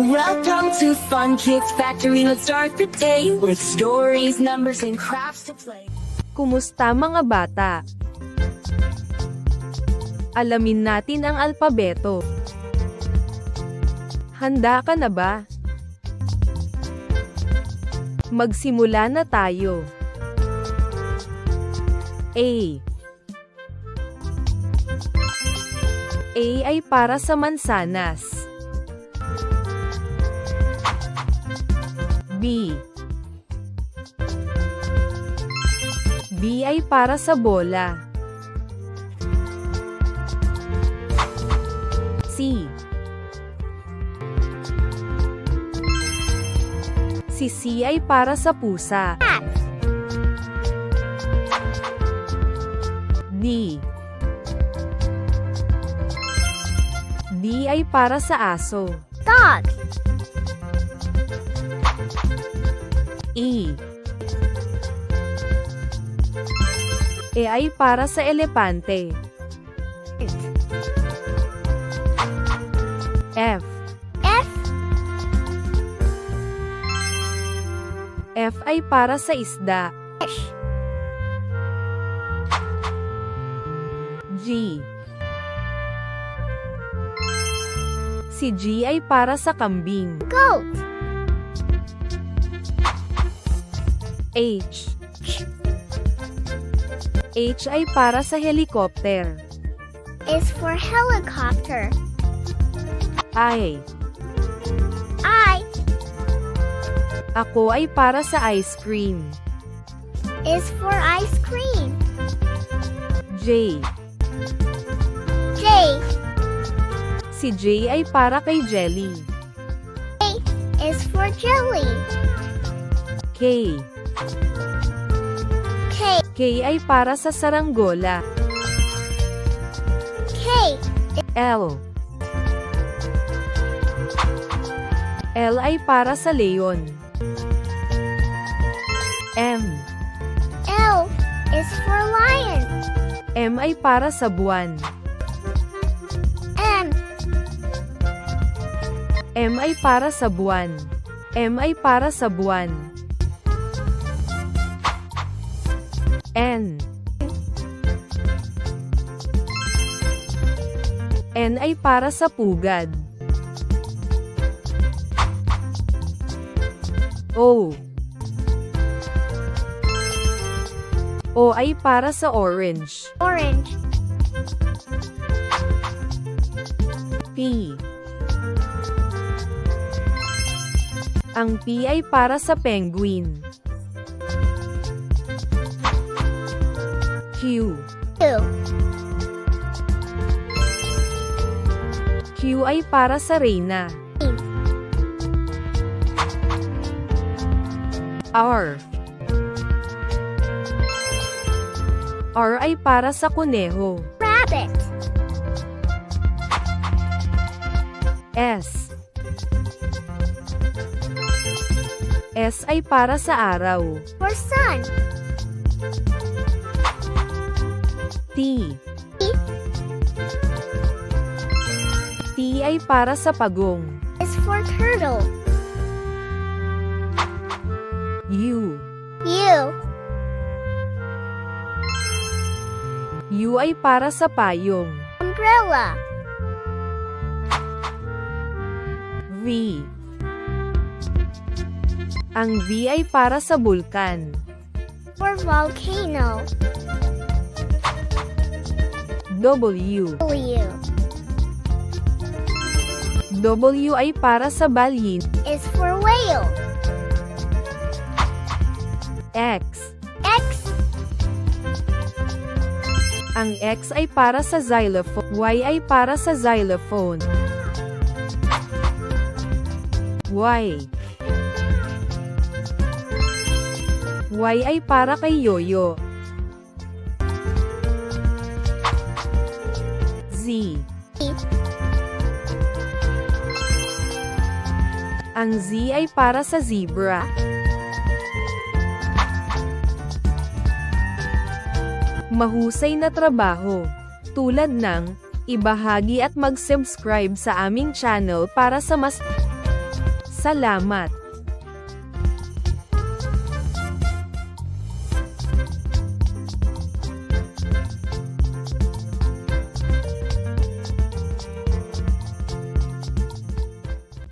Welcome to Fun Kids Factory. Let's start the day with stories, numbers, and crafts to play. Kumusta mga bata? Alamin natin ang alpabeto. Handa ka na ba? Magsimula na tayo. A A ay para sa mansanas. B B ay para sa bola. C Si C ay para sa pusa. D D ay para sa aso. Dog. E E ay para sa elepante. F F. F ay para sa isda. Fish. G Si G ay para sa kambing. Goat. H H ay para sa helicopter. Is for helicopter. I I. Ako ay para sa ice cream. Is for ice cream. J J. Si J ay para kay jelly. Is for jelly. K K. K ay para sa saranggola. K. L L ay para sa leon. M L. Is for lion. M ay para sa buwan. M. M ay para sa buwan. M ay para sa buwan. N N ay para sa pugad. O O ay para sa orange. Orange. P Ang P ay para sa penguin. Q Q. Q ay para sa reyna. R R ay para sa kuneho. Rabbit. S S ay para sa araw. For sun. T T. Ay para sa pagong. Is for turtle. U U. U ay para sa payong. Umbrella. V Ang V ay para sa bulkan. For volcano. W W. W ay para sa balyin. Is for whale. X X. Ang X ay para sa xylophone. Y ay para sa xylophone. Y Y ay para kay Yoyo. Z Ang Z ay para sa zebra. Mahusay na trabaho. Tulad ng, ibahagi at mag-subscribe sa aming channel para sa mas Salamat.